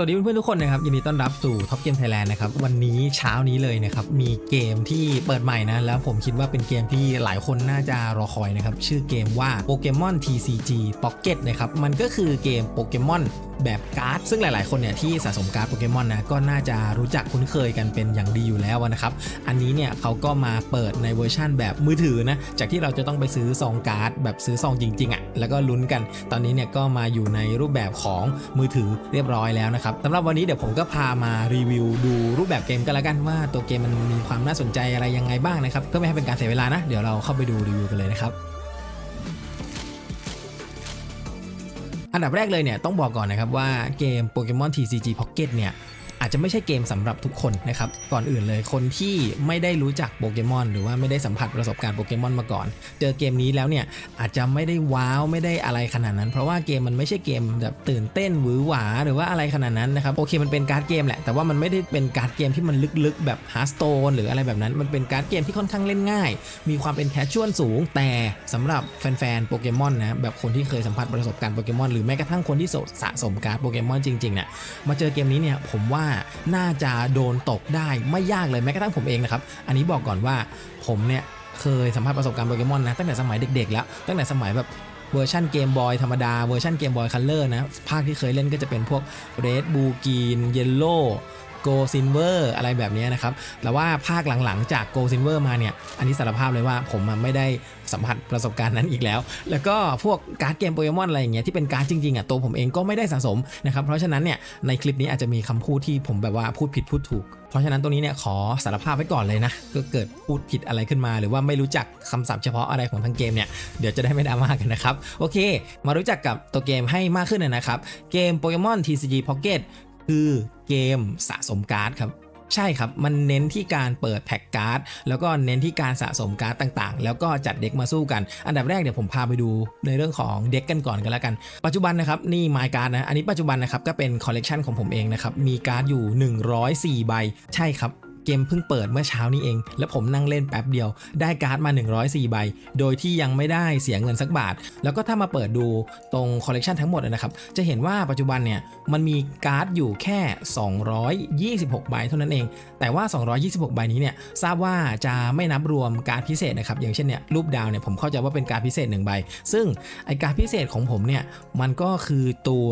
วัสดีเพื่อนๆทุกคนนะครับยินดีต้อนรับสู่ท็อปเกมไทยแลนด์นะครับวันนี้เช้านี้เลยนะครับมีเกมที่เปิดใหม่นะแล้วผมคิดว่าเป็นเกมที่หลายคนน่าจะรอคอยนะครับชื่อเกมว่าโปเกมอน TCG Pocket นะครับมันก็คือเกมโปเกมอนแบบการ์ดซึ่งหลาย ๆ คนเนี่ยที่สะสมการ์ดโปเกมอนนะก็น่าจะรู้จักคุ้นเคยกันเป็นอย่างดีอยู่แล้วนะครับ อันนี้เนี่ยเขาก็มาเปิดในเวอร์ชั่นแบบมือถือนะจากที่เราจะต้องไปซื้อซองการ์ดแบบซื้อซองจริง ๆอะ่ะแล้วก็ลุ้นกัน ตอนนี้เนี่ยก็มาอยู่ในรูปแบบของมือถือเรียบร้อยแล้วนะครับสำหรับวันนี้เดี๋ยวผมก็พามารีวิวดูรูปแบบเกมกันแล้วกันว่าตัวเกมมันมีความน่าสนใจอะไรยังไงบ้างนะครับเพื่อไม่ให้เป็นการเสียเวลานะเดี๋ยวเราเข้าไปดูรีวิวกันเลยนะครับอันดับแรกเลยเนี่ยต้องบอกก่อนนะครับว่าเกม Pokemon TCG Pocket เนี่ย อาจจะไม่ใช่เกมสำหรับทุกคนนะครับก่อนอื่นเลยคนที่ไม่ได้รู้จักโปเกมอนหรือว่าไม่ได้สัมผัสประสบการณ์โปเกมอนมาก่อน เจอเกมนี้แล้วเนี่ยอาจจะไม่ได้ว้าวไม่ได้อะไรขนาดนั้น เพราะว่าเกมมันไม่ใช่เกมแบบตื่นเต้นหวือหวาหรือว่าอะไรขนาดนั้นนะครับโอเคมันเป็นการ์ดเกมแหละแต่ว่ามันไม่ได้เป็นการ์ดเกมที่มันลึกๆ แบบฮาร์สโตนหรืออะไรแบบนั้น มันเป็นการ์ดเกมที่ค่อนข้างเล่นง่าย มีความเป็นแคชชวลสูง แต่สำหรับแฟนๆโปเกมอนนะแบบคนที่เคยสัมผัสประสบการณ์โปเกมอนหรือแม้กระทั่งคนที่สะสมการ์ดโปเกมอนจริงๆเนี่ยมาเจอเกมนี้เนี่ยผมว่าน่าจะโดนตกได้ไม่ยากเลยแม้กระทั่งผมเองนะครับ อันนี้บอกก่อนว่าผมเนี่ยเคยสัมผัสประสบการณ์โปเกมอนนะตั้งแต่สมัยเด็กๆแล้ว ตั้งแต่สมัยแบบเวอร์ชันเกมบอยธรรมดาเวอร์ชันเกมบอยคัลเลอร์นะ ภาคที่เคยเล่นก็จะเป็นพวกเรดบูกีนเยลโล โกซินเวอร์อะไรแบบนี้นะครับ แต่ว่าภาคหลังๆ จากโกซินเวอร์มาเนี่ย อันนี้สารภาพเลยว่าผมไม่ได้สัมผัสประสบการณ์นั้นอีกแล้ว แล้วก็พวกการ์ดเกมโปเกมอนอะไรอย่างเงี้ยที่เป็นการ์ดจริงๆอะตัวผมเองก็ไม่ได้สะสมนะครับ เพราะฉะนั้นเนี่ยในคลิปนี้อาจจะมีคำพูดที่ผมแบบว่าพูดผิดพูดถูก เพราะฉะนั้นตรงนี้เนี่ยขอสารภาพไว้ก่อนเลยนะก็เกิดพูดผิดอะไรขึ้นมา หรือว่าไม่รู้จักคำศัพท์เฉพาะอะไรของทางเกมเนี่ยเดี๋ยวจะได้ไม่ดราม่ากันนะครับ โอเค มารู้จักกับตัวเกมให้มากขึ้นเลยนะครับ เกมโปเกมอน TCG Pocket คือเกมสะสมการ์ดครับใช่ครับ มันเน้นที่การเปิดแพ็กการ์ด แล้วก็เน้นที่การสะสมการ์ดต่างๆ แล้วก็จัดเด็กมาสู้กัน อันดับแรกเดี๋ยวผมพาไปดูในเรื่องของเด็กกันก่อนกันแล้วกัน ปัจจุบันนะครับนี่ไมการ์ดนะ อันนี้ปัจจุบันนะครับก็เป็นคอลเลกชันของผมเองนะครับ มีการ์ดอยู่ 104 ใบ ใช่ครับ เกมเพิ่งเปิดเมื่อเช้านี้เอง แล้วผมนั่งเล่นแป๊บเดียว ได้การ์ดมา 104 ใบ โดยที่ยังไม่ได้เสียเงินสักบาท แล้วก็ถ้ามาเปิดดูตรงคอลเลกชันทั้งหมดนะครับ จะเห็นว่าปัจจุบันเนี่ยมันมีการ์ดอยู่แค่ 226 ใบเท่านั้นเอง แต่ว่า 226 ใบนี้เนี่ยทราบว่าจะไม่นับรวมการ์ดพิเศษนะครับ อย่างเช่นเนี่ยรูปดาวเนี่ยผมเข้าใจว่าเป็นการ์ดพิเศษ1ใบ ซึ่งไอการ์ดพิเศษของผมเนี่ยมันก็คือตัว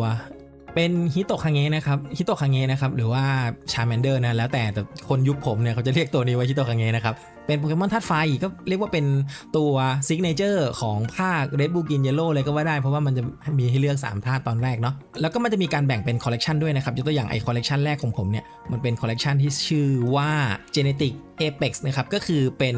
เป็นฮิโตะคางเงะนะครับฮิโตะคางเงะนะครับหรือว่าชาแมนเดอร์นะแล้วแต่แต่คนยุคผมเนี่ยเขาจะเรียกตัวนี้ว่าฮิโตะคางเงะนะครับเป็นโปเกมอนธาตุไฟก็เรียกว่าเป็นตัวซิกเนเจอร์ของภาค Red Blue Green Yellow เลยก็ว่าได้ เพราะว่ามันจะมีให้เลือก3ธาตุตอนแรกเนาะแล้วก็มันจะมีการแบ่งเป็นคอลเลกชันด้วยนะครับยกตัวอย่างไอคอลเลกชันแรกของผมเนี่ยมันเป็นคอลเลกชันที่ชื่อว่า Genetic Apex นะครับก็คือเป็น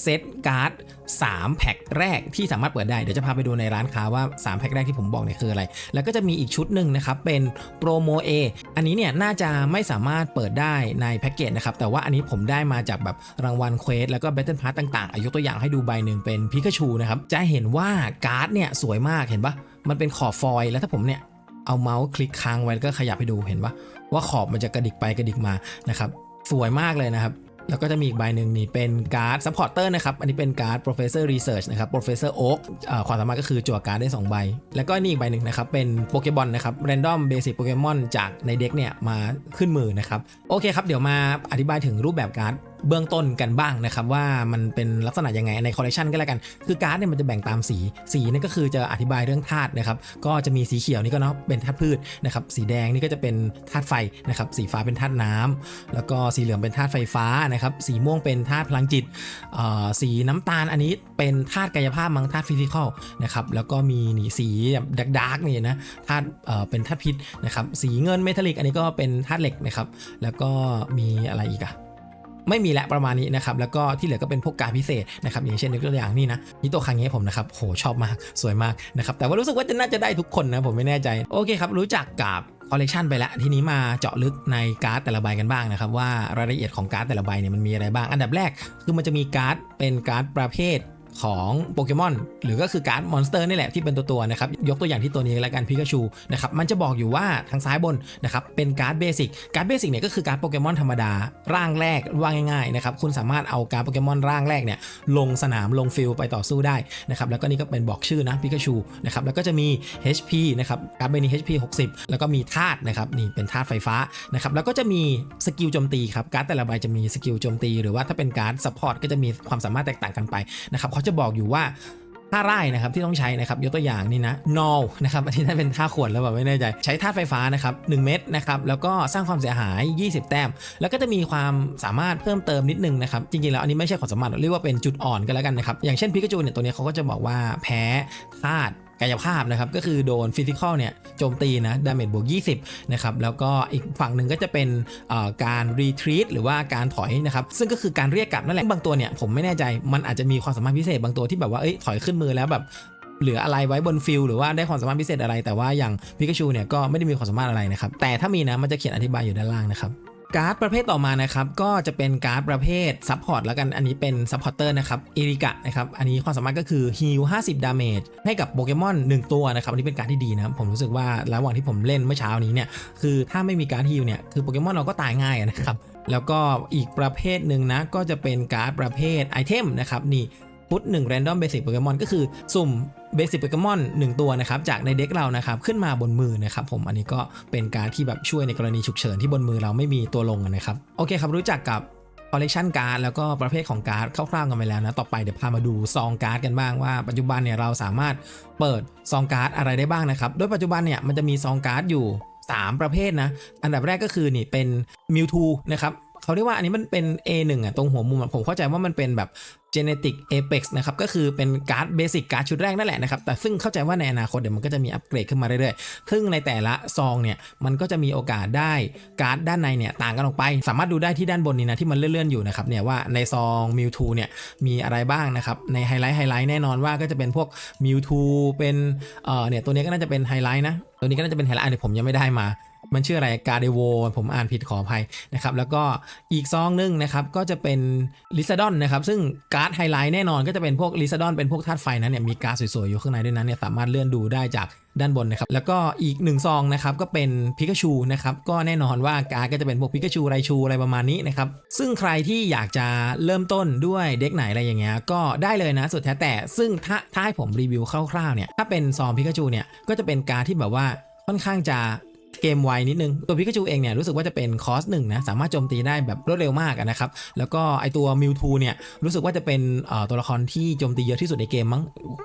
เซตการ์ด3แพ็คแรกที่สามารถเปิดได้เดี๋ยวจะพาไปดูในร้านค้าว่า 3 แพ็คแรกที่ผมบอกเนี่ยคืออะไร แล้วก็จะมีอีกชุดหนึ่งนะครับ เป็นโปรโมเออันนี้เนี่ยน่าจะไม่สามารถเปิดได้ในแพ็กเกจนะครับ แต่ว่าอันนี้ผมได้มาจากแบบรางวัลเควสแล้วก็แบทเทิลพาร์ต่างๆอายุตัวอย่างให้ดูใบหนึ่งเป็นพิกาชูนะครับ จะเห็นว่าการ์ดเนี่ยสวยมากเห็นปะมันเป็นขอบฟอยล์แล้วถ้าผมเนี่ยเอาเมาส์คลิกค้างไว้ก็ขยับให้ดูเห็นปะว่าขอบมันจะกระดิกไปกระดิกมานะครับสวยมากเลยนะครับ แล้วก็จะมีอีกใบหนึ่งนี่เป็นการ์ดซัพพอร์เตอร์นะครับ อันนี้เป็นการ์ด professor research นะครับ professor oak เอ่อความสามารถก็คือจั่วการ์ดได้ 2 ใบ แล้วก็นี่อีกใบหนึ่งนะครับ เป็นโปเกมอนนะครับ random basic โปเกมอนจากในเด็กเนี่ยมาขึ้นมือนะครับ โอเคครับ เดี๋ยวมาอธิบายถึงรูปแบบการ์ดเบื้องต้นกันบ้างนะครับว่ามันเป็นลักษณะยังไงในคอลเลกชันก็แล้วกัน คือการ์ดเนี่ยมันจะแบ่งตามสี สีนี่ก็คือจะอธิบายเรื่องธาตุนะครับ ก็จะมีสีเขียวนี่ก็เนาะเป็นธาตุพืชนะครับ สีแดงนี่ก็จะเป็นธาตุไฟนะครับ สีฟ้าเป็นธาตุน้ำแล้วก็สีเหลืองเป็นธาตุไฟฟ้านะครับ สีม่วงเป็นธาตุพลังจิตอ่อสีน้ำตาลอันนี้เป็นธาตุกายภาพมั้งธาตุฟิสิกอลนะครับ แล้วก็มีนี่สีแบบดาร์กนี่นะธาตุอ่อเป็นธาตุพิษนะครับ สีเงินเมทัลลิกอันนี้ก็เป็นธาตุเหล็กนะครับ แล้วก็มีอะไรอีกอะ ไม่มีและประมาณนี้นะครับแล้วก็ที่เหลือก็เป็นพวกการพิเศษนะครับอย่างเช่นยกตัวอย่างนี่นะนี่ตัวคังเงะผมนะครับโหชอบมากสวยมากนะครับแต่ว่ารู้สึกว่าจะน่าจะได้ทุกคนนะผมไม่แน่ใจโอเคครับรู้จักกับคอลเลกชันไปแล้วทีนี้มาเจาะลึกในการ์ดแต่ละใบกันบ้างนะครับว่ารายละเอียดของการ์ดแต่ละใบเนี่ยมันมีอะไรบ้าง อันดับแรกคือมันจะมีการ์ดเป็นการ์ดประเภท ของโปเกมอนหรือก็คือการ์ดมอนสเตอร์นี่แหละที่เป็นตัวตัวๆนะครับยกตัวอย่างที่ตัวนี้แล้วกันพิกาชูนะครับมันจะบอกอยู่ว่าทางซ้ายบนนะครับเป็นการ์ดเบสิกการ์ดเบสิกเนี่ยก็คือการ์ดโปเกมอนธรรมดาร่างแรกว่าง่ายๆนะครับคุณสามารถเอาการ์ดโปเกมอนร่างแรกเนี่ยลงสนามลงฟิลไปต่อสู้ได้นะครับแล้วก็นี่ก็เป็นบอกชื่อนะพิกาชูนะครับแล้วก็จะมี HP นะครับการ์ดเบนี้ HP 60 แล้วก็มีธาตุนะครับนี่เป็นธาตุไฟฟ้านะครับแล้วก็จะมีสกิลโจมตีครับการ์ดแต่ละใบจะมีสกิลโจมตี หรือว่าถ้าเป็นการ์ดซัพพอร์ตก็จะมีความสามารถแตกต่างกันไปนะครับเขาจะบอกอยู่ว่าท่าไร่นะครับที่ต้องใช้นะครับยกตัวอย่างนี่นะนอลนะครับอันนี้น่าเป็นท่าขวดแล้วแบบไม่แน่ใจ ใช้ธาตุไฟฟ้านะครับ1เม็ดนะครับแล้วก็สร้างความเสียหาย 20 แต้ม แล้วก็จะมีความสามารถเพิ่มเติมนิดนึงนะครับจริงๆแล้วอันนี้ไม่ใช่ความสามารถเรียกว่าเป็นจุดอ่อนก็แล้วกันนะครับอย่างเช่นพิกาจูเนี่ยตัวนี้เขาก็จะบอกว่าแพ้ธาตุ กายภาพนะครับก็คือโดนฟิสิกอลเนี่ยโจมตีนะดาเมจบวก 20นะครับแล้วก็อีกฝั่งหนึ่งก็จะเป็นการรีทรีตหรือว่าการถอยนะครับซึ่งก็คือการเรียกกลับนั่นแหละบางตัวเนี่ยผมไม่แน่ใจมันอาจจะมีความสามารถพิเศษบางตัวที่แบบว่าเอ้ยถอยขึ้นมือแล้วแบบเหลืออะไรไว้บนฟิลหรือว่าได้ความสามารถพิเศษอะไร แต่ว่าอย่างพิกาชูเนี่ยก็ไม่ได้มีความสามารถอะไรนะครับแต่ถ้ามีนะมันจะเขียนอธิบายอยู่ด้านล่างนะครับ การ์ดประเภทต่อมานะครับก็จะเป็นการ์ดประเภทซัพพอร์ตแล้วกันอันนี้เป็นซัพพอร์เตอร์นะครับเอริกะนะครับอันนี้ความสามารถก็คือฮิล50 ดาเมจให้กับโปเกมอน1 ตัวนะครับอันนี้เป็นการดที่ดีนะครับผมรู้สึกว่าระหว่างที่ผมเล่นเมื่อเช้านี้เนี่ยคือถ้าไม่มีการ์ดฮิลเนี่ยคือโปเกมอนเราก็ตายง่ายนะครับแล้วก็อีกประเภทหนึ่งนะก็จะเป็นการ์ดประเภทไอเทมนะครับนี่พุทหนึ่ง random basic Pokemon ก็คือสุ่ม basic Pokemon 1ตัวนะครับจากในเด็กเรานะครับขึ้นมาบนมือนะครับผมอันนี้ก็เป็นการที่แบบช่วยในกรณีฉุกเฉินที่บนมือเราไม่มีตัวลงนะครับโอเคครับรู้จักกับ collection card แล้วก็ประเภทของการ์ดคร่าวๆกันไปแล้วนะต่อไปเดี๋ยวพามาดูซองการ์ดกันบ้างว่าปัจจุบันเนี่ยเราสามารถเปิดซองการ์ดอะไรได้บ้างนะครับโดยปัจจุบันเนี่ยมันจะมีซองการ์ดอยู่ 3 ประเภทนะอันดับแรกก็คือนี่เป็น Mewtwo นะครับ เขาเรียกว่าอันนี้มันเป็น A1 อะตรงหัวมุมผมเข้าใจว่ามันเป็นแบบ Genetic Apex นะครับก็คือเป็นการ์ดเบสิกการ์ดชุดแรกนั่นแหละนะครับแต่ซึ่งเข้าใจว่าในอนาคตเดี๋ยวมันก็จะมีอัปเกรดขึ้นมาเรื่อยๆ ซึ่งในแต่ละซองเนี่ยมันก็จะมีโอกาสได้การ์ดด้านในเนี่ยต่างกันออกไป สามารถดูได้ที่ด้านบนนี้นะที่มันเลื่อนๆอยู่นะครับเนี่ยว่าในซอง Mewtwo เนี่ยมีอะไรบ้างนะครับในไฮไลท์ไฮไลท์แน่นอนว่าก็จะเป็นพวก Mewtwo เป็นเอ่อเนี่ยตัวนี้ก็น่าจะเป็นไฮไลท์นะตัวนี้ก็น่าจะเป็นไฮไลท์อันนี้ผมยังไม่ได้มา มันชื่ออะไรกาเดโวผมอ่านผิดขออภัยนะครับ แล้วก็อีกซองหนึงนะครับ ก็จะเป็นลิซาดอนนะครับ ซึ่งการ์ดไฮไลท์แน่นอนก็จะเป็นพวกลิซาดอนเป็นพวกธาตุไฟนั้นเนี่ยมีการ์ดสวยๆ อยู่ข้างในด้วยนั้นเนี่ยสามารถเลื่อนดูได้จากด้านบนนะครับ แล้วก็อีกหนึ่งซองนะครับก็เป็นพิกาชูนะครับ ก็แน่นอนว่าการ์ดก็จะเป็นพวกพิกาชูไรชูอะไรประมาณนี้นะครับ ซึ่งใครที่อยากจะเริ่มต้นด้วยเด็กไหนอะไรอย่างเงี้ยก็ได้เลยนะสุดแท้แต่ ซึ่งถ้าถ้าให้ผมรีวิวคร่าวๆเนี่ยถ้าเป็นซองพิกาชูเนี่ยก็จะเป็นการดที่แบบว่าค่อนข้างจะ เกมไวนิดนึง ตัวพิกาจูเองเนี่ยรู้สึกว่าจะเป็นคอสหนึ่งนะสามารถโจมตีได้แบบรวดเร็วมากนะครับ แล้วก็ไอตัวมิวทูเนี่ยรู้สึกว่าจะเป็นตัวละครที่โจมตีเยอะที่สุดในเกมมั้ง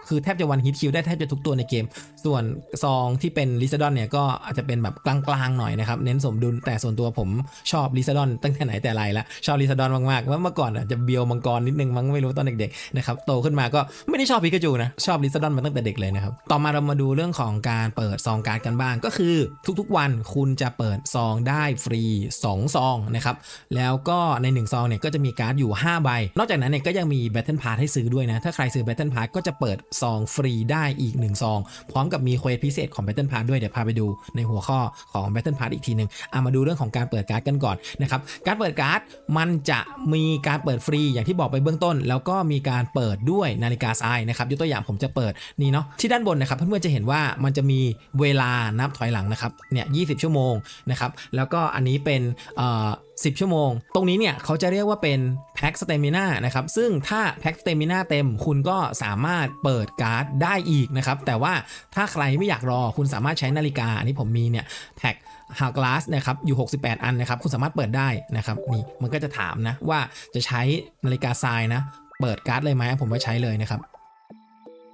คือแทบจะวันฮิตคิวได้แทบจะทุกตัวในเกม ส่วนซองที่เป็นลิซาดอนเนี่ยก็อาจจะเป็นแบบกลางๆหน่อยนะครับเน้นสมดุลแต่ส่วนตัวผมชอบลิซาดอนตั้งแต่ไหนแต่ไรละชอบลิซาดอนมากๆว่าเมื่อก่อนอาจจะเบียวมังกรนิดนึงมั้งไม่รู้ตอนเด็กๆนะครับโตขึ้นมาก็ไม่ได้ชอบพิกาจูนะชอบลิซาดอนมาตั้งแต่เด็กเลยนะครับต่อมาเรามาดูเรื่องของการเปิดซองการ์ดกันบ้างก็คือทุกๆวันคุณจะเปิดซองได้ฟรี 2 ซองนะครับ แล้วก็ใน 1 ซองเนี่ยก็จะมีการ์ดอยู่ 5 ใบ นอกจากนั้นเนี่ยก็ยังมี Battle Pass ให้ซื้อด้วยนะ ถ้าใครซื้อ Battle Pass ก็จะเปิดซองฟรีได้อีก 1 ซอง พร้อมกับมีเควสพิเศษของ Battle Pass ด้วย เดี๋ยวพาไปดูในหัวข้อของ Battle Pass อีกทีหนึ่งเอะมาดูเรื่องของการเปิดการ์ดกันก่อนนะครับ การเปิดการ์ดมันจะมีการเปิดฟรีอย่างที่บอกไปเบื้องต้น แล้วก็มีการเปิดด้วยนาฬิกาทรายนะครับยกตัวอย่างผมจะเปิดนี่เนาะที่ด้านบนนะครับเพื่อนๆจะเห็นว่ามันจะมีเวลานับถอยหลังนะครับเนี่ย20 ชั่วโมงนะครับแล้วก็อันนี้เป็นเอ่อ10 ชั่วโมง ตรงนี้เนี่ยเขาจะเรียกว่าเป็นแพ็กสเตมินานะครับ ซึ่งถ้าแพ็กสเตมินาเต็ม คุณก็สามารถเปิดการ์ดได้อีกนะครับ แต่ว่าถ้าใครไม่อยากรอคุณสามารถใช้นาฬิกา อันนี้ผมมีเนี่ยแพ็กฮากลาสนะครับ อยู่ 68 อันนะครับ คุณสามารถเปิดได้นะครับ นี่มันก็จะถามนะว่าจะใช้นาฬิกาทรายนะ เปิดการ์ดเลยไหมผมว่าใช้เลยนะครับ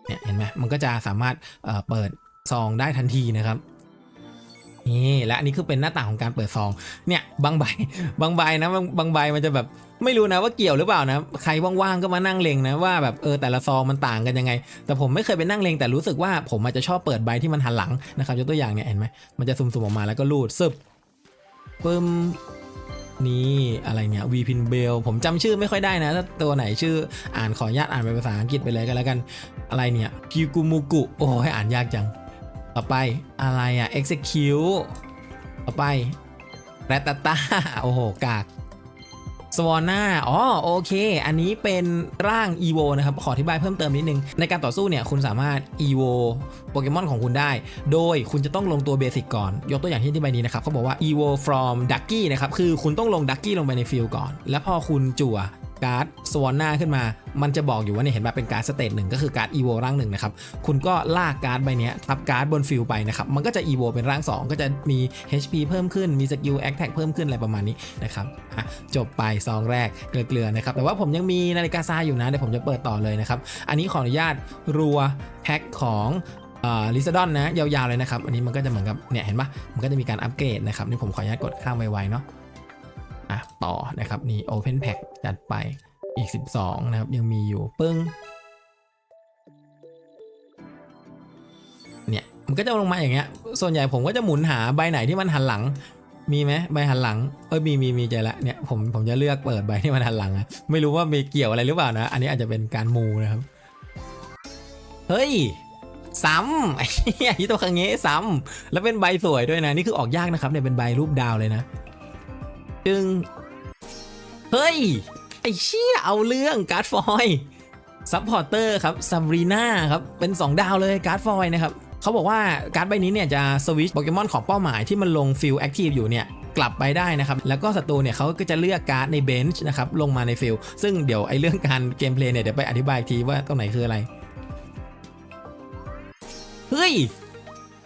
เนี่ยเห็นไหมมันก็จะสามารถเปิดซองได้ทันทีนะครับ นี่และอันนี้คือเป็นหน้าต่างของการเปิดซองเนี่ยบางใบบางใบนะบางใบมันจะแบบไม่รู้นะว่าเกี่ยวหรือเปล่านะใครว่างๆก็มานั่งเลงนะว่าแบบเออแต่ละซองมันต่างกันยังไง แต่ผมไม่เคยไปนั่งเลงแต่รู้สึกว่าผมอาจจะชอบเปิดใบที่มันหันหลังนะครับยกตัวอย่างเนี่ยเห็นไหมมันจะสุ่มๆออกมาแล้วก็รูดซึบปึ้มนี่อะไรเนี่ยวีพินเบลผมจำชื่อไม่ค่อยได้นะถ้าตัวไหนชื่ออ่านขออนุญาตอ่านเป็นภาษาอังกฤษไปเลยก็แล้วกัน อะไรเนี่ยกิกุมุกุโอ้ให้อ่านยากจัง ต่อไปอะไรอะ execute ต่อไปแรตตาโอ้โห กากสวอน่าอ๋อ โอเค อันนี้เป็นร่าง EVO นะครับ ขออธิบายเพิ่มเติมนิดนึง ในการต่อสู้เนี่ย คุณสามารถ EVO โปเกมอนของคุณได้ โดยคุณจะต้องลงตัวเบสิกก่อน ยกตัวอย่างที่ที่ใบนี้นะครับเขาบอกว่า EVO from Ducky นะครับ คือคุณต้องลง Ducky ลงไปในฟิลก่อน แล้วพอคุณจั่ว การ์ดสวอนนาขึ้นมา มันจะบอกอยู่ว่าเนี่ยเห็นแบบเป็นการ์ดสเตตหนึ่งก็คือการ์ด EVO ร่างหนึ่งนะครับ คุณก็ลากการ์ดใบนี้ทับการ์ดบนฟิลไปนะครับ มันก็จะ EVO เป็นร่าง 2 ก็จะมี HP เพิ่มขึ้น มีสกิล Attack เพิ่มขึ้นอะไรประมาณนี้นะครับจบไปซองแรกเกลือๆนะครับ แต่ว่าผมยังมีนาฬิกาทรายอยู่นะ เดี๋ยวผมจะเปิดต่อเลยนะครับ อันนี้ขออนุญาตรัวแพ็คของลิซาดอนนะยาวๆเลยนะครับ อันนี้มันก็จะเหมือนกับเนี่ยเห็นปะมันก็จะมีการอัปเกรดนะครับ นี่ผมขออนุญาตกดข้ามไวๆเนาะ อะต่อนะครับนี่ Open Pack จัดไปอีก 12 นะครับ ยังมีอยู่ปึ้งเนี่ยมันก็จะลงมาอย่างเงี้ย ส่วนใหญ่ผมก็จะหมุนหาใบไหนที่มันหันหลัง มีไหมใบหันหลังเอ้ยมีมีมีเจอละเนี่ยผมผมจะเลือกเปิดใบที่มันหันหลังอะไม่รู้ว่ามีเกี่ยวอะไรหรือเปล่านะ อันนี้อาจจะเป็นการมูนะครับ เฮ้ยซ้ำไอ้เหี้ยฮิโตคังเงะซ้ำแล้วเป็นใบสวยด้วยนะ นี่คือออกยากนะครับเนี่ยเป็นใบรูปดาวเลยนะ จึง เฮ้ย ไอ้เชี่ยเอาเรื่องการ์ดฟอยซัพพอร์เตอร์ครับซัมรีนาครับ เป็น 2 ดาวเลยการ์ดฟอยนะครับเขาบอกว่าการ์ดใบนี้เนี่ยจะสวิชโปเกมอนของเป้าหมายที่มันลงฟิลแอคทีฟอยู่เนี่ยกลับไปได้นะครับ แล้วก็ศัตรูเนี่ยเขาก็จะเลือกการ์ดในเบนช์นะครับลงมาในฟิลซึ่งเดี๋ยวไอ้เรื่องการเกมเพลย์เนี่ยเดี๋ยวไปอธิบายอีกทีว่าตรงไหนคืออะไร เฮ้ย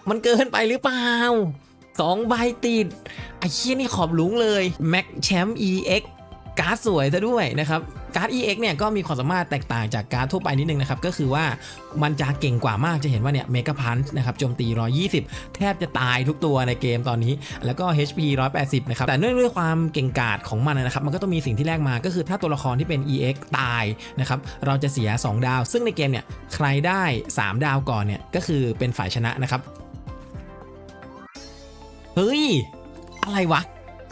มันเกินไปหรือเปล่า สองใบติดไอ้เชี่ยนี่ขอบหลุงเลย Mac Champ EX การ์ดสวยซะด้วยนะครับการ์ด EX เนี่ยก็มีความสามารถแตกต่างจากการ์ดทั่วไปนิดนึงนะครับ ก็คือว่ามันจะเก่งกว่ามากจะเห็นว่าเนี่ยเมก a พันช์นะครับโจมตี 120 แทบจะตายทุกตัวในเกมตอนนี้ แล้วก็ HP 180 นะครับ แต่เนื่องด้วยความเก่งกาจของมันนะครับ มันก็ต้องมีสิ่งที่แลกมาก็คือถ้าตัวละครที่เป็น EX ตายนะครับ เราจะเสีย 2 ดาว ซึ่งในเกมเนี่ยใครได้ 3 ดาวก่อนเนี่ยก็คือเป็นฝ่ายชนะนะครับ เฮ้ย อะไรวะ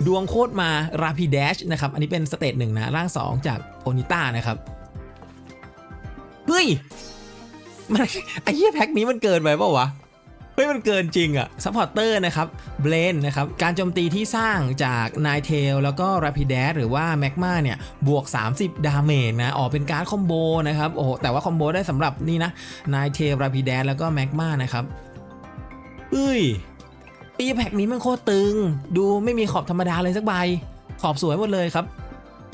ดวงโคตรมา Rapidash นะครับ อันนี้เป็นสเตจหนึ่งนะ ร่าง 2 จากโ o นิต้านะครับ เฮ้ย มันไอ้เหี้ยแพ็คนี้มันเกินไปเปล่าวะเฮ้ยมันเกินจริงอะซัพพอร์เตอร์นะครับ เบลนนะครับ การโจมตีที่สร้างจาก n i t a i l แล้วก็ r a p i d a s หรือว่า Magma เนี่ย บวก 30 ดาเมจนะออกเป็นการ์ดคอมโบนะครับ โอ้โห แต่ว่าคอมโบได้สำหรับนี่นะ n i t a i l Rapidash แล้วก็ Magma นะครับเฮ้ย ปีแพ็กนี้มันโคตรตึง ดูไม่มีขอบธรรมดาเลยสักใบ ขอบสวยหมดเลยครับ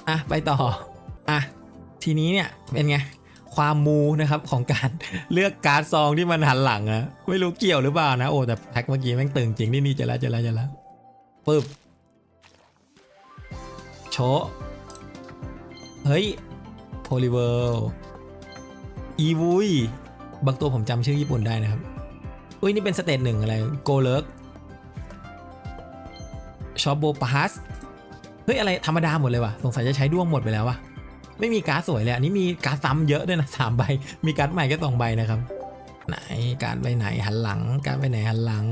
อะ ไปต่อ อะ ทีนี้เนี่ย เป็นไง ความมูนะครับของการเลือกการ์ดซองที่มันหันหลังอะไม่รู้เกี่ยวหรือเปล่านะ โอ้ แต่แพ็กเมื่อกี้แม่งตึงจริงนี่นี่จะแล้วจะแล้วจะแล้วปึ๊บโชเฮ้ยโพลิเวิลอีวุยบางตัวผมจำชื่อญี่ปุ่นได้นะครับ อุ้ยนี่เป็นสเตจหนึ่งอะไร โกเลิก ชอปโบปาสเฮ้ยอะไรธรรมดาหมดเลยว่ะสงสัยจะใช้ด้วงหมดไปแล้วว่ะไม่มีการ์ดสวยเลยอันนี้มีการ์ดซ้ำเยอะด้วยนะสามใบ มีการ์ดใหม่แค่สองใบนะครับ ไหนการ์ดใบไหนหันหลัง การ์ดใบไหนหันหลัง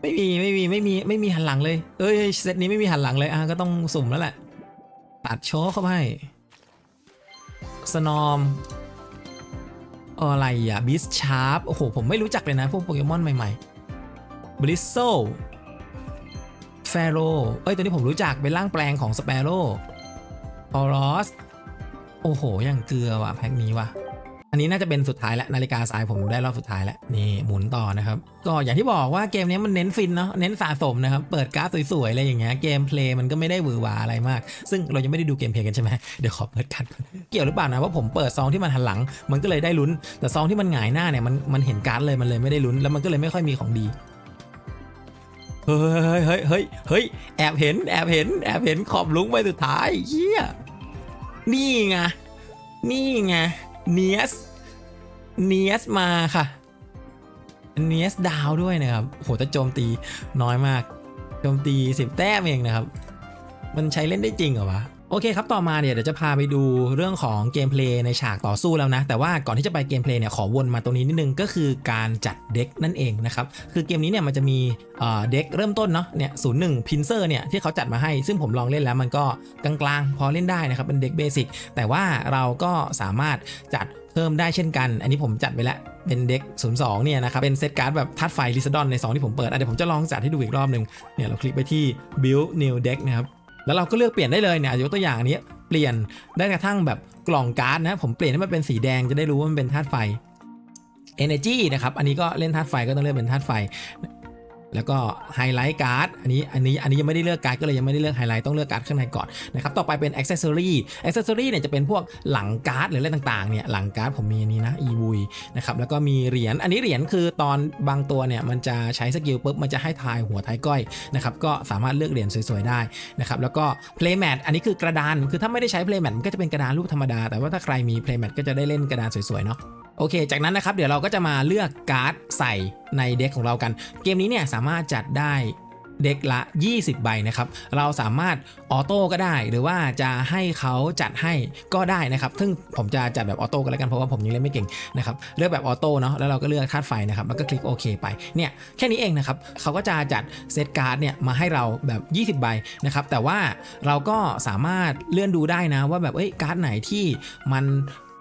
ไม่มีไม่มีไม่มีไม่มีหันหลังเลยเอ้ยเซตนี้ไม่มีหันหลังเลยอะก็ต้องสุ่มแล้วแหละตัดโชว์เข้าไปสนอมอะไรอะบิสชาร์ปโอ้โหผมไม่รู้จักเลยนะพวกโปเกมอนใหม่ๆบลิสโซ แฟโรเอ้ย ตัวนี้ผมรู้จักเป็นร่างแปลงของสเปโร่ออรอส โอ้โห อย่างเกลือว่ะแพ็คนี้ว่ะ อันนี้น่าจะเป็นสุดท้ายแล้ว นาฬิกาทรายผมได้รอบสุดท้ายแล้ว นี่หมุนต่อนะครับ ก็อย่างที่บอกว่าเกมนี้มันเน้นฟินเนาะ เน้นสะสมนะครับ เปิดการ์ดสวยๆอะไรอย่างเงี้ย เกมเพลย์มันก็ไม่ได้หวือหวาอะไรมาก ซึ่งเรายังไม่ได้ดูเกมเพลย์กันใช่ไหมเดี๋ยวขอเปิดการ์ดก่อนเกี่ยวหรือเปล่านะว่าผมเปิดซองที่มันหันหลัง มันก็เลยได้ลุ้น แต่ซองที่มันหงายหน้าเนี่ยมันมันเห็นการ์ดเลยมันเลยไม่ได้ลุ้นแล้วมันก็เลยไม่ค่อยมีของดี เฮ้ยเฮ้ยเฮ้ยเฮ้ยแอบเห็นแอบเห็นแอบเห็นขอบลุงไปสุดท้ายเฮียนี่ไงนี่ไงเนียสเนียสมาค่ะเนียสดาวด้วยนะครับโหแต่โจมตีน้อยมาก โจมตีสิบแต้มเองนะครับ มันใช้เล่นได้จริงเหรอวะ โอเคครับ ต่อมาเนี่ยเดี๋ยวจะพาไปดูเรื่องของเกมเพลย์ในฉากต่อสู้แล้วนะ แต่ว่าก่อนที่จะไปเกมเพลย์เนี่ยขอวนมาตรงนี้นิดนึงก็คือการจัดเด็กนั่นเองนะครับ คือเกมนี้เนี่ยมันจะมีเด็กเริ่มต้นเนาะเนี่ยศูนย์หนึ่งพินเซอร์เนี่ยที่เขาจัดมาให้ ซึ่งผมลองเล่นแล้วมันก็กลางๆ พอเล่นได้นะครับเป็นเด็กเบสิกแต่ว่าเราก็สามารถจัดเพิ่มได้เช่นกัน อันนี้ผมจัดไปแล้วเป็นเด็ก02 เนี่ยนะครับ เป็นเซตการ์ดแบบทัดไฟลิซดอนใน 2 ที่ผมเปิด เดี๋ยวผมจะลองจัดให้ดูอีกรอบหนึ่งเนี่ยเราคลิกไปที่ build new deck นะครับ แล้วเราก็เลือกเปลี่ยนได้เลยเนี่ยยกตัวอย่างอันนี้เปลี่ยนได้กระทั่งแบบกล่องการ์ดนะผมเปลี่ยนให้มันเป็นสีแดงจะได้รู้ว่ามันเป็นธาตุไฟ Energy นะครับ อันนี้ก็เล่นธาตุไฟก็ต้องเลือกเป็นธาตุไฟ แล้วก็ไฮไลท์การ์ดอันนี้อันนี้อันนี้ยังไม่ได้เลือกการ์ดก็เลยยังไม่ได้เลือกไฮไลท์ต้องเลือกการ์ดข้างในก่อนนะครับต่อไปเป็น Accessory Accessory เนี่ยจะเป็นพวกหลังการ์ดหรืออะไรต่างๆเนี่ยหลังการ์ดผมมีอันนี้นะ e v u i นะครับแล้วก็มีเหรียญอันนี้เหรียญคือตอนบางตัวเนี่ยมันจะใช้สกิลปุ๊บมันจะให้ทายหัวท้ายก้อยนะครับก็สามารถเลือกเหรียญสวยๆได้นะครับแล้วก็ Playmat อันนี้คือกระดานคือถ้าไม่ได้ใช้ Playmat มันก็จะเป็นกระดานรูปธรรมดาแต่ว่าถ้าใครมี Playmat ก็จะได้เล่นกระดานสวยๆเนาะ โอเค จากนั้นนะครับเดี๋ยวเราก็จะมาเลือกการ์ดใส่ในเด็กของเรากัน เกมนี้เนี่ยสามารถจัดได้เด็กละ 20 ใบนะครับ เราสามารถออโต้ก็ได้ หรือว่าจะให้เขาจัดให้ก็ได้นะครับ ซึ่งผมจะจัดแบบออโต้กันแล้วกัน เพราะว่าผมยังเล่นไม่เก่งนะครับ เลือกแบบออโต้เนาะ แล้วเราก็เลือกธาตุไฟนะครับ แล้วก็คลิกโอเคไป เนี่ย แค่นี้เองนะครับ เขาก็จะจัดเซตการ์ดเนี่ยมาให้เราแบบ 20 ใบนะครับ แต่ว่าเราก็สามารถเลื่อนดูได้นะว่าแบบ เอ้ย การ์ดไหนที่มัน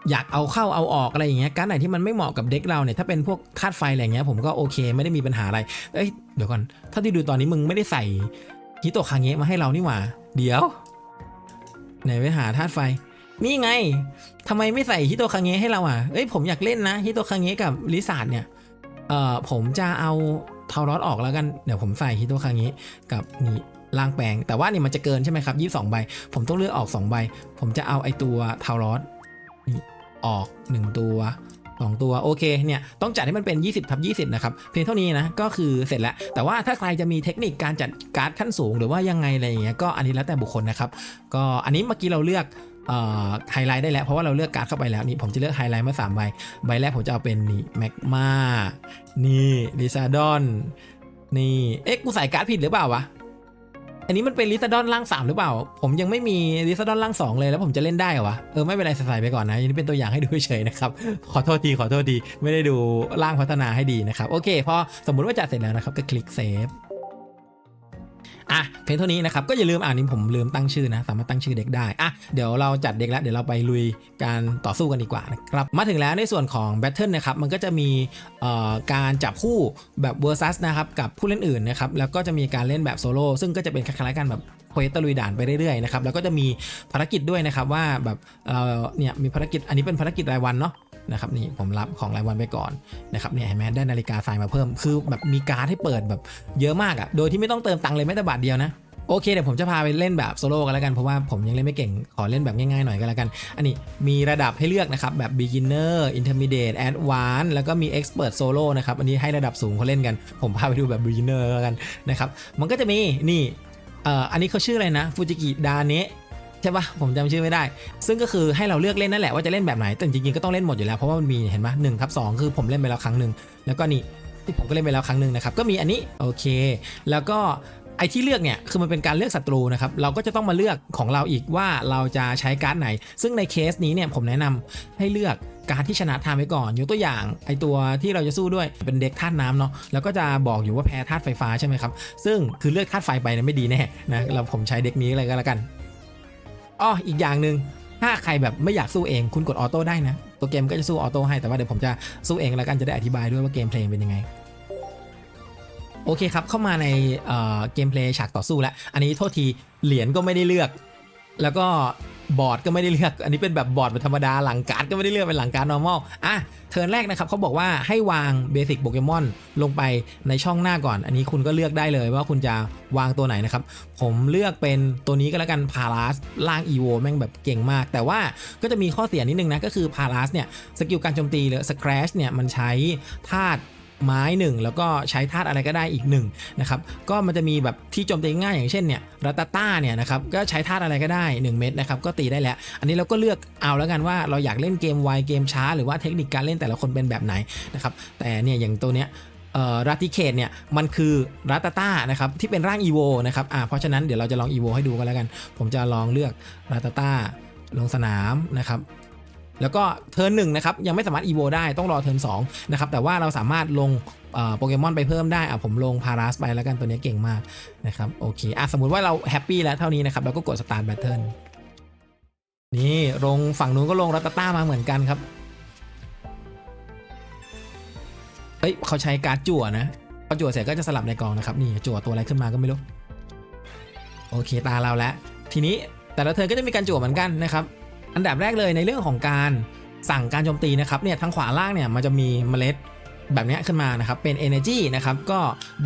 อยากเอาเข้าเอาออกอะไรอย่างเงี้ยการไหนที่มันไม่เหมาะกับเด็กเราเนี่ยถ้าเป็นพวกธาตุไฟอะไรเงี้ยผมก็โอเคไม่ได้มีปัญหาอะไรเอ้ยเดี๋ยวก่อนถ้าที่ดูตอนนี้มึงไม่ได้ใส่ฮิโตะคางเงะมาให้เรานี่หว่า เดี๋ยวไหนไปหาธาตุไฟ นี่ไงทำไมไม่ใส่ฮิโตะคางเงะให้เราอะเอ้ยผมอยากเล่นนะฮิโตะคางเงะกับลิซาร์ดเนี่ยเอ่อผมจะเอาเทารอสออกแล้วกันเดี๋ยวผมใส่ฮิโตะคางเงะกับนี่ล่างแปลงแต่ว่านี่มันจะเกินใช่ไหมครับ22ใบ ผมต้องเลือกออกสองใบ ผมจะเอาไอตัวเทารอส ออก 1 ตัว 2 ตัวโอเคเนี่ยต้องจัดให้มันเป็น 20ทับ20 นะครับ เพียงเท่านี้นะก็คือเสร็จแล้ว แต่ว่าถ้าใครจะมีเทคนิคการจัดการ์ดขั้นสูงหรือว่ายังไงอะไรอย่างเงี้ยก็อันนี้แล้วแต่บุคคลนะครับก็อันนี้เมื่อกี้เราเลือกไฮไลท์ได้แล้วเพราะว่าเราเลือกการ์ดเข้าไปแล้วนี่ผมจะเลือกไฮไลท์มา3ใบใบแรกผมจะเอาเป็นนี่แมกมานี่ลิซาดอนนี่เอ๊ะกูใส่การ์ดผิดหรือเปล่าวะ อันนี้มันเป็นลิซาดอนล่าง 3 หรือเปล่า ผมยังไม่มีลิซาดอนล่าง 2 เลยแล้วผมจะเล่นได้เหรอวะ เออไม่เป็นไรใส่ไปก่อนนะอันนี้เป็นตัวอย่างให้ดูเฉยๆนะครับ ขอโทษทีขอโทษทีไม่ได้ดูร่างพัฒนาให้ดีนะครับ โอเคพอสมมุติว่าจัดเสร็จแล้วนะครับก็คลิกเซฟ อะเพียงเท่านี้นะครับก็อย่าลืมอ่านนี้ผมลืมตั้งชื่อนะ สามารถตั้งชื่อเด็กได้อะเดี๋ยวเราจัดเด็กแล้วเดี๋ยวเราไปลุยการต่อสู้กันดีกว่านะครับมาถึงแล้วในส่วนของแบทเทิลนะครับมันก็จะมีการจับคู่แบบ versus นะครับกับผู้เล่นอื่นนะครับแล้วก็จะมีการเล่นแบบโซโล่ซึ่งก็จะเป็นคล้ายๆกันแบบเควสตะลุยด่านไปเรื่อยๆนะครับแล้วก็จะมีภารกิจด้วยนะครับว่าแบบเราเนี่ยมีภารกิจอันนี้เป็นภารกิจรายวันเนาะ นะครับนี่ผมรับของรายวันไปก่อนนะครับเนี่ยเห็นไหมได้นาฬิกาทรายมาเพิ่มคือแบบมีการ์ดให้เปิดแบบเยอะมากอะ่ะโดยที่ไม่ต้องเติมตังค์เลยแม้แต่บาทเดียวนะโอเคเดี๋ยวผมจะพาไปเล่นแบบโซโล่กันแล้วกันเพราะว่าผมยังเล่นไม่เก่งขอเล่นแบบง่ายๆหน่อยก็แล้วกัน อันนี้มีระดับให้เลือกนะครับแบบ beginner intermediate advanced แล้วก็มี expert solo นะครับอันนี้ให้ระดับสูงเขาเล่นกัน ผมพาไปดูแบบ beginner แล้วกันนะครับมันก็จะมีนี่เอ่ออันนี้เขาชื่ออะไรนะฟูจิกิดาเนะ ใช่ปะผมจำชื่อไม่ได้ ซึ่งก็คือให้เราเลือกเล่นนั่นแหละว่าจะเล่นแบบไหน แต่จริงๆก็ต้องเล่นหมดอยู่แล้ว เพราะว่ามันมีเห็นปะหนึ่งทับสองคือผมเล่นไปแล้วครั้งหนึ่งแล้วก็นี่ที่ผมก็เล่นไปแล้วครั้งหนึ่งนะครับก็มีอันนี้โอเค แล้วก็ไอที่เลือกเนี่ยคือมันเป็นการเลือกศัตรูนะครับเราก็จะต้องมาเลือกของเราอีกว่าเราจะใช้การ์ดไหน ซึ่งในเคสนี้เนี่ยผมแนะนำให้เลือกการที่ชนะทางไว้ก่อนยกตัวอย่างไอตัวที่เราจะสู้ด้วยเป็นเด็กธาตุน้ำเนาะแล้วก็จะบอกอยู่ว่าแพ้ธาตุไฟฟ้าใช่ไหมครับซึ่งคือเลือกธาตุไฟไปเนี่ยไม่ดีแน่นะเราผมใช้เด็กนี้เลยก็แล้วกัน อ๋ออีกอย่างหนึ่งถ้าใครแบบไม่อยากสู้เองคุณกดออโต้ได้นะ ตัวเกมก็จะสู้ออโต้ให้แต่ว่าเดี๋ยวผมจะสู้เองแล้วกันจะได้อธิบายด้วยว่าเกมเพลย์เป็นยังไงโอเคครับ เข้ามาในเกมเพลย์ฉากต่อสู้แล้ว อันนี้โทษทีเหรียญก็ไม่ได้เลือก แล้วก็ บอร์ดก็ไม่ได้เลือก อันนี้เป็นแบบบอร์ดแบบธรรมดาหลังการ์ดก็ไม่ได้เลือกเป็นหลังการ์ด normal อะเทิร์นแรกนะครับเขาบอกว่าให้วางเบสิกโปเกมอนลงไปในช่องหน้าก่อน อันนี้คุณก็เลือกได้เลยว่าคุณจะวางตัวไหนนะครับ ผมเลือกเป็นตัวนี้ก็แล้วกันพาราสล่างอีโวแม่งแบบเก่งมาก แต่ว่าก็จะมีข้อเสียนิดนึงนะก็คือพาราสเนี่ยสกิลการโจมตีหรือส r a s h เนี่ยมันใช้ธาตุ ไม้หนึ่งแล้วก็ใช้ธาตุอะไรก็ได้อีกหนึ่งนะครับก็มันจะมีแบบที่โจมตีง่ายอย่างเช่นเนี่ยรัตต้าเนี่ยนะครับก็ใช้ธาตุอะไรก็ได้ 1 เม็ดนะครับก็ตีได้แล้ว อันนี้เราก็เลือกเอาแล้วกันว่าเราอยากเล่นเกมไวเกมช้า หรือว่าเทคนิคการเล่นแต่ละคนเป็นแบบไหนนะครับแต่เนี่ยอย่างตัวเนี้ยรัติเคทเนี่ยมันคือรัตต้านะครับที่เป็นร่างอีโวนะครับอ่าเพราะฉะนั้นเดี๋ยวเราจะลองอีโวให้ดูกันแล้วกัน ผมจะลองเลือกรัตต้าลงสนามนะครับ แล้วก็เทิร์นหนึ่งนะครับยังไม่สามารถอีโวได้ต้องรอเทิร์นสองนะครับแต่ว่าเราสามารถลงโปเกมอนไปเพิ่มได้อะผมลงพาราสไปแล้วกันตัวนี้เก่งมากนะครับโอเคอะสมมติว่าเราแฮปปี้แล้วเท่านี้นะครับเราก็กดสตาร์ทแบทเทิลนี่ลงฝั่งนู้นก็ลงรัตต้ามาเหมือนกันครับเอ้ยเขาใช้การ์ดจั่วนะพอจั่วเสร็จก็จะสลับในกองนะครับนี่จั่วตัวอะไรขึ้นมาก็ไม่รู้โอเคตาเราแล้ว ทีนี้แต่ละเทิร์นก็จะมีการจั่วเหมือนกันนะครับ อันดับแรกเลยในเรื่องของการสั่งการโจมตีนะครับเนี่ยทางขวาล่างเนี่ยมันจะมีเมล็ดแบบนี้ขึ้นมานะครับเป็น energy นะครับก็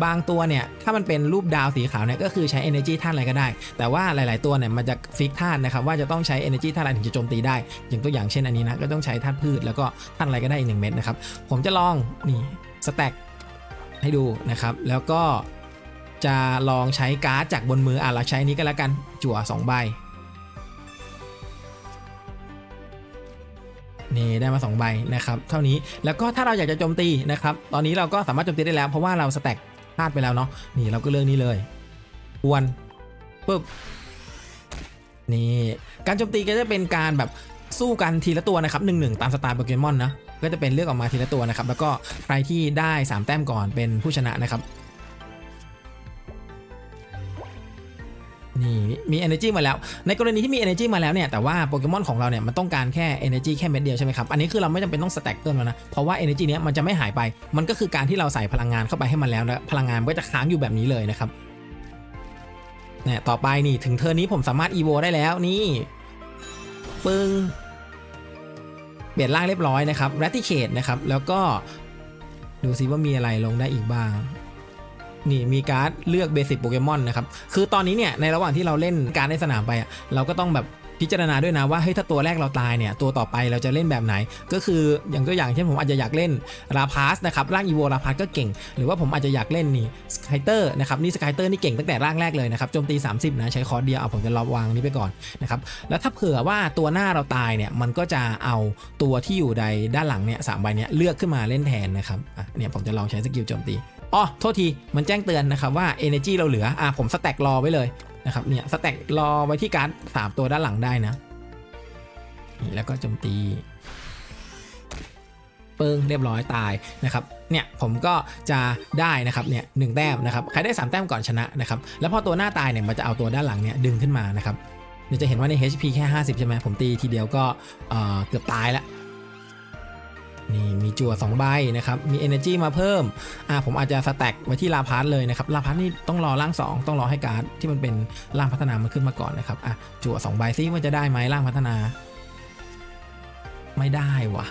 บางตัวเนี่ยถ้ามันเป็นรูปดาวสีขาวเนี่ยก็คือใช้ energy ธาตุอะไรก็ได้ แต่ว่าหลาย ๆ ตัวเนี่ยมันจะฟิกธาตุนะครับว่าจะต้องใช้ energy ธาตุอะไรถึงจะโจมตีได้ อย่างตัวอย่างเช่นอันนี้นะก็ต้องใช้ธาตุพืชแล้วก็ธาตุอะไรก็ได้อีกหนึ่งเม็ดนะครับผมจะลองนี่สแต็กให้ดูนะครับแล้วก็จะลองใช้การ์ดจากบนมืออะเราใช้นี้ก็แล้วกันจั่วสองใบ นี่ได้มา 2 ใบนะครับเท่านี้แล้วก็ถ้าเราอยากจะโจมตีนะครับตอนนี้เราก็สามารถโจมตีได้แล้ว เพราะว่าเราสแต็กพลาดไปแล้วเนาะนี่เราก็เลือกนี้เลยอวนปึ๊บนี่การโจมตีก็จะเป็นการแบบสู้กันทีละตัวนะครับหนึ่งหนึ่งตามสไตล์โปเกมอนนะก็จะเป็นเลือกออกมาทีละตัวนะครับแล้วก็ใครที่ได้ 3 แต้มก่อนเป็นผู้ชนะนะครับ นี่มี energy มาแล้ว ในกรณีที่มี energy มาแล้วเนี่ยแต่ว่าโปเกมอนของเราเนี่ยมันต้องการแค่ energy แค่เม็ดเดียวใช่ไหมครับ อันนี้คือเราไม่จำเป็นต้องสแต็กเพิ่มแล้วนะเพราะว่า energy เนี้ยมันจะไม่หายไป มันก็คือการที่เราใส่พลังงานเข้าไปให้มันแล้วแล้วพลังงานก็จะค้างอยู่แบบนี้เลยนะครับเนี่ยต่อไปนี่ถึงเทอร์นี้ผมสามารถ evo ได้แล้วนี่ปึ้งเปลี่ยนร่างเรียบร้อยนะครับ raticate นะครับแล้วก็ดูซิว่ามีอะไรลงได้อีกบ้าง นี่มีการ์ดเลือกเบสิ c โปเกมอนนะครับคือตอนนี้เนี่ยในระหว่างที่เราเล่นการดในสนามไปอะเราก็ต้องแบบพิจารณาด้วยนะว่าเฮ้ยถ้าตัวแรกเราตายเนี่ยตัวต่อไปเราจะเล่นแบบไหน ก็คืออย่างตัวอย่างเช่นผมอาจจะอยากเล่นราพาสนะครับร่างอีโวราพาสก็เก่ง หรือว่าผมอาจจะอยากเล่นนี่สไคเตอร์นะครับนี่สไคเตอร์นี่เก่งตั้งแต่ร่างแรกเลยนะครับโจมตี 30 นะใช้คอร์สเดียวเอาผมจะรอวางนี้ไปก่อนนะครับแล้วถ้าเผื่อว่าตัวหน้าเราตายเนี่ยมันก็จะเอาตัวที่อยู่ในด้านหลังเนี่ยสามใบเนี่ยเลือกขึ้นมาเล่นแทนนะครับอะเนี่ยผมจะลองใช้สกิลโจมตี อ๋อโทษทีมันแจ้งเตือนนะครับว่า Energy เราเหลืออะผมสแต็กรอไว้เลยนะครับเนี่ยสแต็กรอไว้ที่การ์ดสามตัวด้านหลังได้นะนี่แล้วก็โจมตีเปิงเรียบร้อยตายนะครับเนี่ยผมก็จะได้นะครับเนี่ยหนึ่งแต้มนะครับใครได้ 3 แต้มก่อนชนะนะครับแล้วพอตัวหน้าตายเนี่ยมันจะเอาตัวด้านหลังเนี่ยดึงขึ้นมานะครับเดี๋ยวจะเห็นว่าใน HP แค่ 50 ใช่ไหมผมตีทีเดียวก็เออเกือบตายแล้ว นี่มีจั่ว2ใบนะครับ มี energy มาเพิ่ม อ่าผมอาจจะสแต็กไว้ที่ลาพาร์เลยนะครับ ลาพาร์นี่ต้องรอร่าง 2 ต้องรอให้การ์ดที่มันเป็นร่างพัฒนามันขึ้นมาก่อนนะครับ อะจั่ว2ใบซิว่าจะได้ไหมร่างพัฒนา ไม่ได้วะ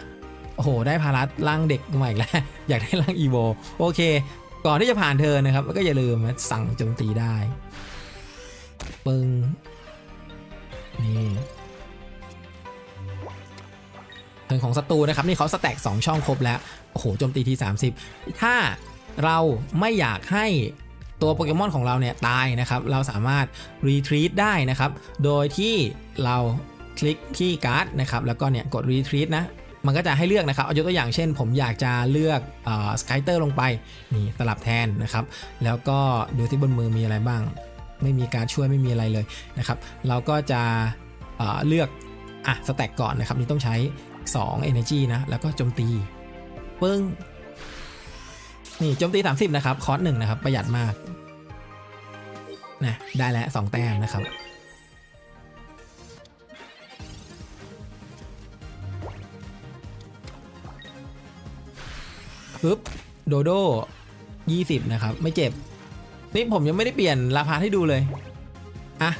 โอ้โห ได้พารัสร่างเด็กมาอีกแล้ว อยากได้ร่างอีโวโอเค ก่อนที่จะผ่านเธอนะครับ ก็อย่าลืมสั่งโจมตีได้ ปึ้งนี่ เทิร์นของศัตรูนะครับนี่เขาสแต็ก2ช่องครบแล้ว โอ้โหโจมตีที 30 ถ้าเราไม่อยากให้ตัวโปเกมอนของเราเนี่ยตายนะครับ เราสามารถรีทรีตได้นะครับ โดยที่เราคลิกที่การ์ดนะครับ แล้วก็เนี่ยกดรีทรีตนะมันก็จะให้เลือกนะครับ เอายกตัวอย่างเช่น ผมอยากจะเลือกสกายเตอร์ลงไป นี่สลับแทนนะครับ แล้วก็ดูที่บนมือมีอะไรบ้าง ไม่มีการช่วยไม่มีอะไรเลยนะครับ เราก็จะเเลือกอะสแต็กก่อนนะครับ นี่ต้องใช้ 2 energy นะ แล้วก็โจมตีปึ้ง นี่โจมตี 30 นะครับ คอร์สหนึ่งนะครับ ประหยัดมากนะได้แล้ว 2 แต้มนะครับ ปึ๊บ โดโด20 นะครับ ไม่เจ็บ นี่ผมยังไม่ได้เปลี่ยนราคาให้ดูเลย อะ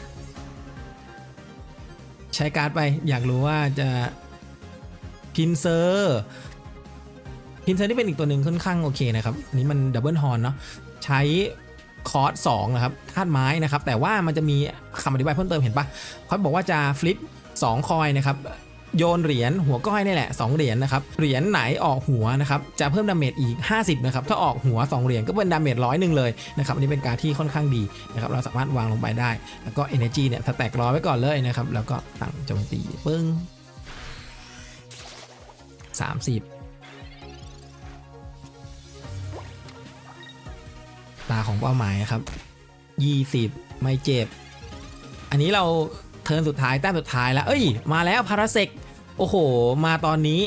ใช้การ์ดไปอยากรู้ว่าจะ พินเซอร์พินเซอร์นี่เป็นอีกตัวหนึ่งค่อนข้างโอเคนะครับอันนี้มันดับเบิลฮอร์นเนาะใช้คอร์ส2นะครับธาตุไม้นะครับ แต่ว่ามันจะมีคำอธิบายเพิ่มเติมเห็นปะเขาบอกว่าจะฟลิป2คอยนะครับโยนเหรียญหัวก้อยนี่แหละ 2 เหรียญนะครับ เหรียญไหนออกหัวนะครับ จะเพิ่มดาเมจอีก 50 นะครับ ถ้าออกหัว 2 เหรียญก็เป็นดาเมจร้อยหนึ่งเลยนะครับ อันนี้เป็นการที่ค่อนข้างดีนะครับ เราสามารถวางลงไปได้ แล้วก็ Energy เนี่ยสแตกร้อยไว้ก่อนเลยนะครับ แล้วก็ตั้งโจมตีปึ้ง 30 ตาของเป้าหมายครับ 20 ไม่เจ็บ อันนี้เราเทิร์นสุดท้ายแต้มสุดท้ายแล้ว เอ้ย มาแล้วพาราเซกโอ้โห มาตอนนี้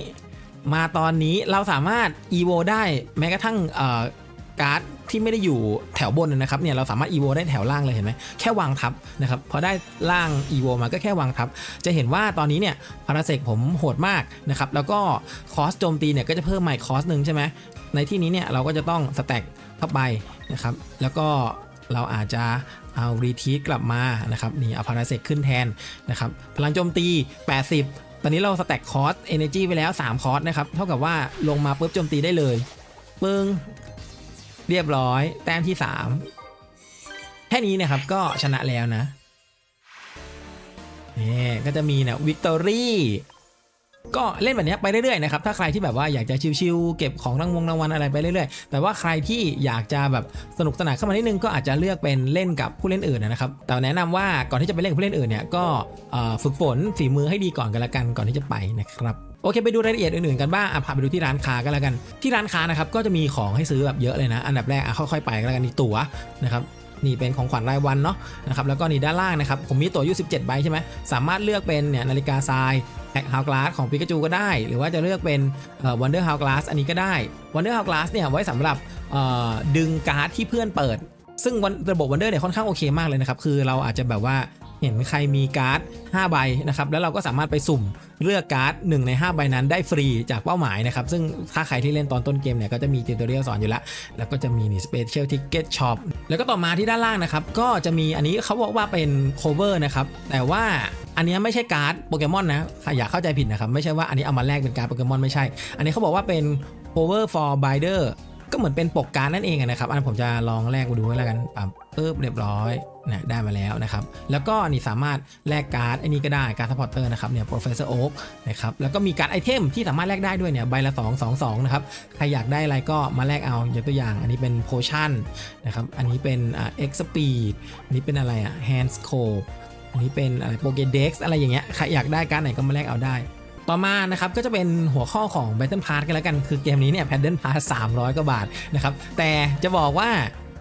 มาตอนนี้เราสามารถอีโวได้แม้กระทั่งเอ่อการ์ด ที่ไม่ได้อยู่แถวบนนะครับเนี่ยเราสามารถ EVO ได้แถวล่างเลยเห็นไหมแค่วางทับนะครับพอได้ล่าง EVO มาก็แค่วางทับ จะเห็นว่าตอนนี้เนี่ยพาราเซกผมโหดมากนะครับแล้วก็คอสโจมตีเนี่ยก็จะเพิ่มใหม่คอสหนึ่งใช่ไหมในที่นี้เนี่ยเราก็จะต้องสแต็กเข้าไปนะครับแล้วก็เราอาจจะเอารีทีกลับมานะครับนี่เอาพาราเซกขึ้นแทนนะครับพลังโจมตี 80 ตอนนี้เราสแต็กคอสเอเนจีไปแล้ว 3 คอสนะครับ เท่ากับว่าลงมาปุ๊บโจมตีได้เลย ปึ้ง เรียบร้อยแต้มที่สามแค่นี้นะครับก็ชนะแล้วนะนี่ก็จะมีเนี่ยวิกตอรี่ ก็เล่นแบบนี้ไปเรื่อยๆนะครับถ้าใครที่แบบว่าอยากจะชิวๆเก็บของรางวงรางวัลอะไรไปเรื่อยๆ แต่ว่าใครที่อยากจะแบบสนุกสนานเข้ามานิดนึงก็อาจจะเลือกเป็นเล่นกับผู้เล่นอื่นนะครับแต่แนะนำว่าก่อนที่จะไปเล่นกับผู้เล่นอื่นเนี่ยก็ฝึกฝนฝีมือให้ดีก่อนกันละกันก่อนที่จะไปนะครับโอเคไปดูรายละเอียดอื่นๆกันบ้างอะพาไปดูที่ร้านค้ากันแล้วกัน ที่ร้านค้านะครับก็จะมีของให้ซื้อแบบเยอะเลยนะ อันดับแรกอะค่อยๆไปกันแล้วกันนี่ตั๋วนะครับนี่เป็นของขวัญรายวันเนาะนะครับแล้วก็นี่ด้านล่างนะครับผมมีตั๋วอยู่ 17 ใบใช่ไหมสามารถเลือกเป็นเนี่ยนาฬิกาทราย ฮกฮาวกลาสของปิกาจูก็ได้ หรือว่าจะเลือกเป็นวันเดอร์ฮาวกลาสอันนี้ก็ได้วันเดอร์ฮาวกลาสเนี่ยไว้สำหรับดึงการ์ดที่เพื่อนเปิด ซึ่งระบบวันเดอร์เนี่ยค่อนข้างโอเคมากเลยนะครับ คือเราอาจจะแบบว่า เห็นใครมีการ์ด 5 ใบนะครับแล้วเราก็สามารถไปสุ่มเลือกการ์ด1ใน 5 ใบนั้นได้ฟรีจากเป้าหมายนะครับซึ่งถ้าใครที่เล่นตอนต้นเกมเนี่ยก็จะมีติวตอเรียลสอนอยู่แล้ว แล้วก็จะมีนี่ Special Ticket Shop แล้วก็ต่อมาที่ด้านล่างนะครับก็จะมีอันนี้เขาบอกว่าเป็น cover นะครับแต่ว่าอันนี้ไม่ใช่การ์ดโปเกมอนนะอย่าเข้าใจผิดนะครับไม่ใช่ว่าอันนี้เอามาแลกเป็นการ์ดโปเกมอนไม่ใช่ อันนี้เขาบอกว่าเป็น cover for binder ก็เหมือนเป็นปกการดนั่นเองนะครับ อันนผมจะลองแลกมาดูให้แล้วกันปั๊บ ปึ๊บเรียบร้อยนะได้มาแล้วนะครับ แล้วก็นี่สามารถแลกการ์ดไอ้นี่ก็ได้การ์ดซัพพอร์เตอร์นะครับเนี่ย professor oak นะครับแล้วก็มีการ์ดไอเทมที่สามารถแลกได้ด้วยเนี่ยใบละ 2 2 2นะครับใครอยากได้อะไรก็มาแลกเอายกตัวอย่าง อันนี้เป็น potion นะครับอันนี้เป็นอ่า x speed อันนี้เป็นอะไรอะ hand scope อันนี้เป็นอะไร pokédex อะไรอย่างเงี้ยใครอยากได้การ์ดไหนก็มาแลกเอาได้ต่อมานะครับก็จะเป็นหัวข้อของ Battle Pass กันแล้วกัน คือเกมนี้เนี่ย Battle Pass 300 กว่าบาทนะครับ แต่จะบอกว่า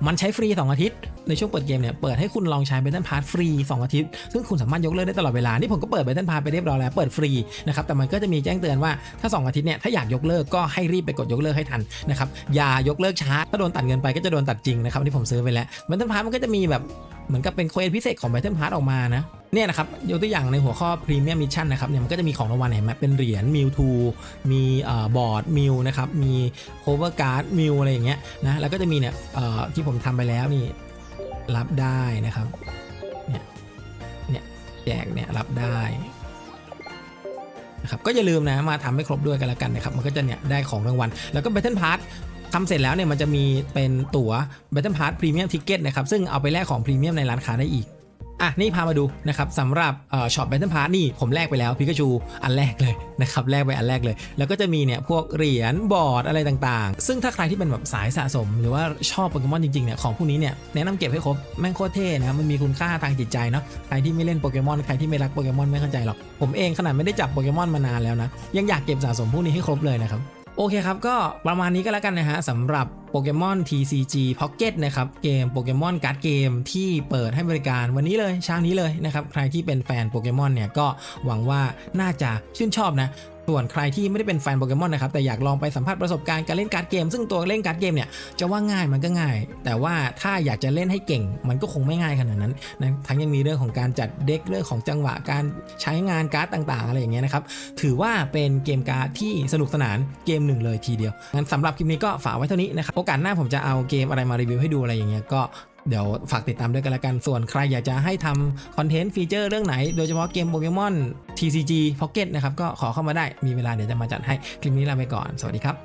มันใช้ฟรี 2 อาทิตย์ ในช่วงเปิดเกมเนี่ยเปิดให้คุณลองใช้ Battle Pass ฟรี 2 อาทิตย์ ซึ่งคุณสามารถยกเลิกได้ตลอดเวลา นี่ผมก็เปิด Battle Pass ไปเรียบร้อยแล้ว เปิดฟรีนะครับ แต่มันก็จะมีแจ้งเตือนว่าถ้า 2 อาทิตย์เนี่ยถ้าอยากยกเลิกก็ให้รีบไปกดยกเลิกให้ทันนะครับอย่ายกเลิกช้าถ้าโดนตัดเงินไปก็จะโดนตัดจริงนะครับที่ผมซื้อไปแล้ว Battle Pass มันก็จะมีแบบ เหมือนกับเป็นเควสพิเศษของ Battle Pass ออกมานะเนี่ยนะครับยกตัวอย่างในหัวข้อ Premium Mission นะครับเนี่ยมันก็จะมีของรางวัลเห็นไหมเป็นเหรียญมิวทูมีเอ่อบอร์ดมิวนะครับมี cover card มิวอะไรอย่างเงี้ยนะแล้วก็จะมีเนี่ยเอ่อที่ผมทำไปแล้วนี่รับได้นะครับเนี่ยเนี่ยแจกเนี่ยรับได้นะครับก็อย่าลืมนะมาทำให้ครบด้วยกันละกันนะครับมันก็จะเนี่ยได้ของรางวัลแล้วก็ Battle Pass ทำเสร็จแล้วเนี่ยมันจะมีเป็นตั๋ว Battle Pass Premium Ticket นะครับซึ่งเอาไปแลกของพรีเมียมในร้านค้าได้อีกอะนี่พามาดูนะครับสำหรับช็อปแบทเทิลพาร์นี่ผมแลกไปแล้วพิกาชูอันแรกเลยนะครับแลกไปอันแรกเลย แล้วก็จะมีเนี่ยพวกเหรียญบอร์ดอะไรต่างๆ ซึ่งถ้าใครที่เป็นแบบสายสะสม หรือว่าชอบโปเกมอนจริงๆเนี่ยของพวกนี้เนี่ยแนะนำเก็บให้ครบแม่งโคตรเท่นะครับมันมีคุณค่าทางจิตใจเนาะใครที่ไม่เล่นโปเกมอนใครที่ไม่รักโปเกมอนไม่เข้าใจหรอกผมเองขนาดไม่ได้จับโปเกมอนมานานแล้วนะยังอยากเก็บสะสมพวกนี้ให้ครบเลยนะครับ โอเคครับ ก็ประมาณนี้ก็แล้วกันนะฮะสำหรับโปเกมอน TCG Pocket นะครับเกมโปเกมอนการ์ดเกมที่เปิดให้บริการวันนี้เลยเช้านี้เลยนะครับ ใครที่เป็นแฟนโปเกมอนเนี่ยก็หวังว่าน่าจะชื่นชอบนะ ส่วนใครที่ไม่ได้เป็นแฟนโปเกมอนนะครับแต่อยากลองไปสัมผัสประสบการณ์การเล่นการ์ดเกม ซึ่งตัวเล่นการ์ดเกมเนี่ยจะว่าง่ายมันก็ง่าย แต่ว่าถ้าอยากจะเล่นให้เก่ง มันก็คงไม่ง่ายขนาดนั้นนะทั้งยังมีเรื่องของการจัดเด็กเรื่องของจังหวะการใช้งานการ์ดต่างๆ อะไรอย่างเงี้ยนะครับถือว่าเป็นเกมการ์ดที่สนุกสนานเกมหนึ่งเลยทีเดียวงั้นสำหรับคลิปนี้ก็ฝากไว้เท่านี้นะครับโอกาสหน้าผมจะเอาเกมอะไรมารีวิวให้ดูอะไรอย่างเงี้ยก็ เดี๋ยวฝากติดตามด้วยกันละกัน ส่วนใครอยากจะให้ทำคอนเทนต์ฟีเจอร์เรื่องไหน โดยเฉพาะเกมโปเกมอน TCG Pocket นะครับ ก็ขอเข้ามาได้ มีเวลาเดี๋ยวจะมาจัดให้ คลิปนี้ลาไปก่อน สวัสดีครับ